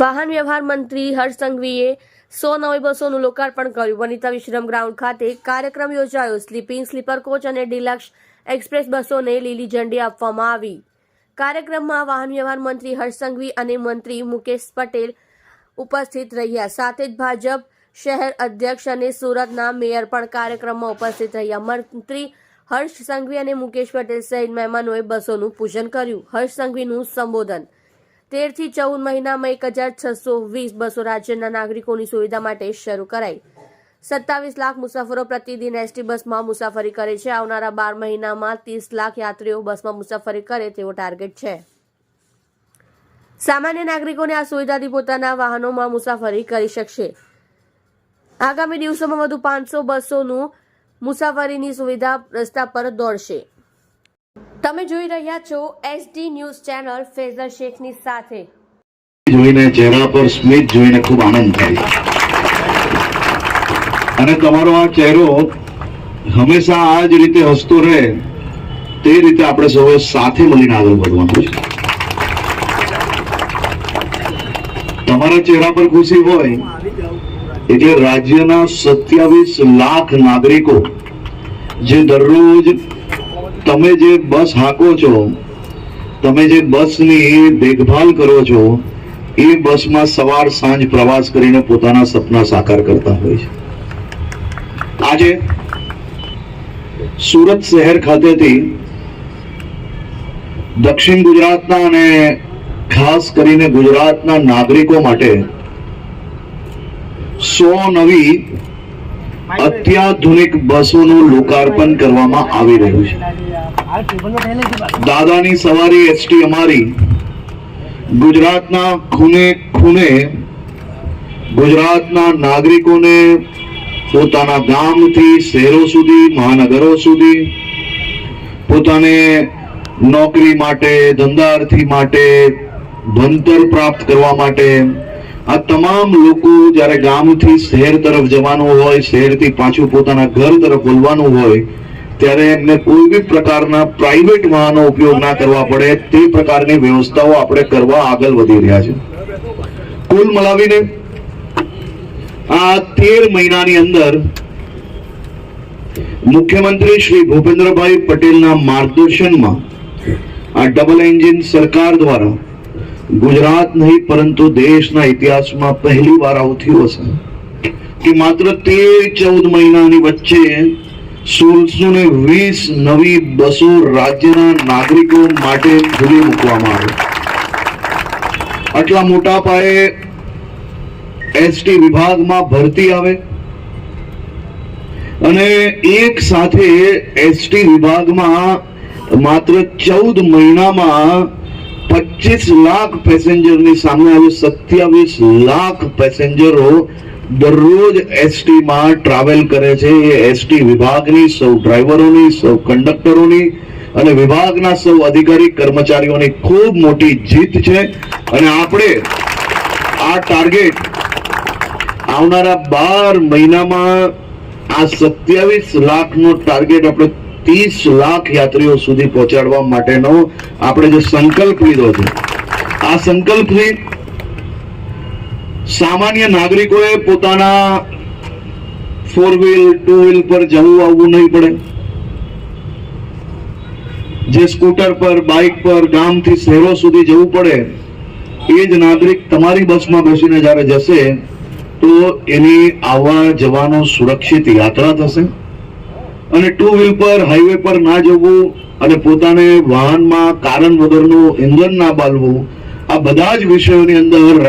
વાહન વ્યવહાર મંત્રી હર્ષ સંઘવીએ સો નવી બસોનું લોકાર્પણ કર્યું. વનિતા વિશ્રમ ગ્રાઉન્ડ ખાતે કાર્યક્રમ યોજાયો. સ્લીપિંગ સ્લીપર કોચ અને ડિલક્ષ એક્સપ્રેસ બસોને લીલી ઝંડી આપવામાં આવી. કાર્યક્રમમાં વાહન વ્યવહાર મંત્રી હર્ષ સંઘવી અને મંત્રી મુકેશ પટેલ ઉપસ્થિત રહ્યા. સાથે જ ભાજપ શહેર અધ્યક્ષ અને સુરતના મેયર પણ કાર્યક્રમમાં ઉપસ્થિત રહ્યા. મંત્રી હર્ષ સંઘવી અને મુકેશ પટેલ સહિત મહેમાનોએ બસોનું પૂજન કર્યું. હર્ષ સંઘવીનું સંબોધન તેરથી ચૌદ મહિનામાં એક હજાર છસો વીસ બસો રાજ્યના નાગરિકોની સુવિધા માટે શરૂ કરાઈ. સત્તાવીસ લાખ મુસાફરો પ્રતિદિન એસટી બસમાં મુસાફરી કરે છે. આવનારા બાર મહિનામાં ત્રીસ લાખ યાત્રીઓ બસમાં મુસાફરી કરે તેવો ટાર્ગેટ છે. સામાન્ય નાગરિકોને આ સુવિધાથી પોતાના વાહનોમાં મુસાફરી કરી શકશે. આગામી દિવસોમાં વધુ પાંચસો બસોનું મુસાફરીની સુવિધા રસ્તા પર દોડશે. તમે જોઈ રહ્યા છો એસડી ન્યૂઝ ચેનલ ફેઝર શેખની સાથે. જોઈને ચહેરા પર સ્મિત જોઈને ખૂબ આનંદ થાય. અને તમારો આ ચહેરો હંમેશા આ જ રીતે હસતો રહે, તે રીતે આપણે સૌએ સાથે મળીને આગળ વધવાનું છે. તમારા ચહેરા પર ખુશી હોય, એટલે રાજ્યના સત્યાવીસ લાખ નાગરિકો જે દરરોજ તમે જે બસ હાકો છો, તમે જે બસની દેખભાલ કરો છો, એ બસમાં સવાર સાંજ પ્રવાસ કરીને પોતાના સપના સાકાર કરતા હોય છે. આજે સુરત શહેર ખાતેથી દક્ષિણ ગુજરાતના અને ખાસ કરીને ગુજરાતના નાગરિકો માટે સો નવી અત્યાધુનિક બસોનું લોકાર્પણ કરવામાં આવી રહ્યું છે. દાદાની સવારી એસટી અમારી. ગુજરાતના ખૂને ખૂને ગુજરાતના નાગરિકોને પોતાના ગામથી શહેરો સુધી, મહાનગરો સુધી, પોતાને નોકરી માટે, ધંધાર્થી માટે, ભણતર પ્રાપ્ત કરવા માટે આ તમામ લોકો જ્યારે ગામથી શહેર તરફ જવાનું હોય, શહેરથી પાછું પોતાના ઘર તરફ બોલવાનું હોય, ત્યારે એમને કોઈ બી પ્રકારના પ્રાઇવેટ વાહનો ઉપયોગ ના કરવા પડે. તે પ્રકારની વ્યવસ્થાઓ આપણે કરવા આગળ વધી રહ્યા છે. કુલ મલાવીને આ તેર મહિનાની અંદર મુખ્યમંત્રી શ્રી ભૂપેન્દ્રભાઈ પટેલના માર્ગદર્શનમાં આ ડબલ એન્જિન સરકાર દ્વારા ગુજરાત નહીં, પરંતુ દેશના ઇતિહાસમાં પહેલી વાર આવું થયું હશે. કે માત્ર તેર ચૌદ મહિનાની વચ્ચે સોળસો ને વીસ નવી બસો રાજ્યના નાગરિકો માટે ખુલ્લી મૂકવામાં આવી. આટલા મોટા પાયે એસટી વિભાગમાં ભરતી આવે. અને એક સાથે એસટી વિભાગમાં માત્ર ચૌદ મહિનામાં પચીસ લાખ પેસેન્જરની સામે આજે સત્યાવીસ લાખ પેસેન્જરો દરરોજ એસટી માં ટ્રાવેલ કરે છે. એ એસટી વિભાગની સૌ ડ્રાઈવરોની, સૌ કંડક્ટરોની અને વિભાગના સૌ અધિકારી કર્મચારીઓની ખૂબ મોટી જીત છે. અને આપણે આ ટાર્ગેટ આવનારા બાર મહિનામાં આ સત્યાવીસ લાખનો ટાર્ગેટ આપણે ત્રીસ લાખ યાત્રીઓ સુધી પહોંચાડવા માટેનો આપણે જે સંકલ્પ લીધો છે, આ સંકલ્પથી સામાન્ય નાગરિકોએ પોતાના ફોર વ્હીલ ટુ વ્હીલ પર જવું આવવું નહીં પડે. જે સ્કૂટર પર, બાઇક પર, ગામથી શહેરો સુધી જવું પડે, એ જ નાગરિક તમારી બસમાં બેસીને જ્યારે જશે, તો એની આવવા જવાનો સુરક્ષિત યાત્રા થશે. અને ટુ વ્હીલ પર હાઈવે પર ના જવું અને પોતાને વાહનમાં કારણ વગરનું ઇંધન ના બાળવું આ બધા જ વિષયોની અંદર